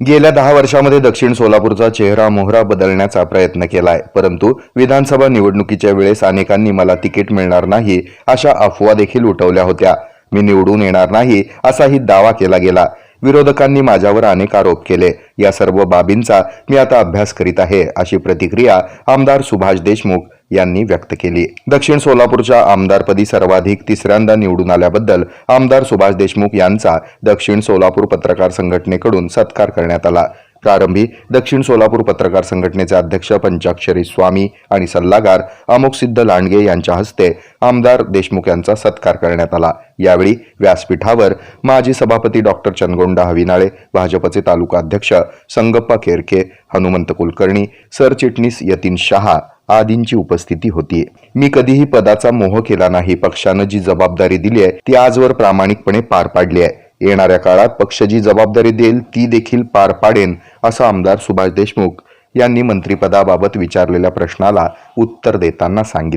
गेल्या दहा वर्षामध्ये दक्षिण सोलापूरचा चेहरा मोहरा बदलण्याचा प्रयत्न केलाय. परंतु विधानसभा निवडणुकीच्या वेळेस अनेकांनी मला तिकीट मिळणार नाही अशा अफवा देखील उठवल्या होत्या. मी निवडून येणार नाही असाही दावा केला गेला. विरोधकांनी माझ्यावर अनेक आरोप केले. या सर्व बाबींचा मी आता अभ्यास करीत आहे अशी प्रतिक्रिया आमदार सुभाष देशमुख यांनी व्यक्त केली. दक्षिण सोलापूरच्या आमदारपदी सर्वाधिक तिसऱ्यांदा निवडून आल्याबद्दल आमदार सुभाष देशमुख यांचा दक्षिण सोलापूर पत्रकार संघटनेकडून सत्कार करण्यात आला. प्रारंभी दक्षिण सोलापूर पत्रकार संघटनेचे अध्यक्ष पंचाक्षरी स्वामी आणि सल्लागार अमोक सिद्ध लांडगे यांच्या हस्ते आमदार देशमुख यांचा सत्कार करण्यात आला. यावेळी व्यासपीठावर माजी सभापती डॉक्टर चनगोंडा हविनाळे भाजपचे तालुका अध्यक्ष संगप्पा केरके हनुमंत कुलकर्णी सरचिटणीस यतीन शहा आदींची उपस्थिती होती. मी कधीही पदाचा मोह केला नाही. पक्षानं जी जबाबदारी दिली आहे ती आजवर प्रामाणिकपणे पार पाडली आहे. येणाऱ्या काळात पक्ष जी जबाबदारी देईल ती देखील पार पाडेन असं आमदार सुभाष देशमुख यांनी मंत्रिपदाबाबत विचारलेल्या प्रश्नाला उत्तर देताना सांगितलं.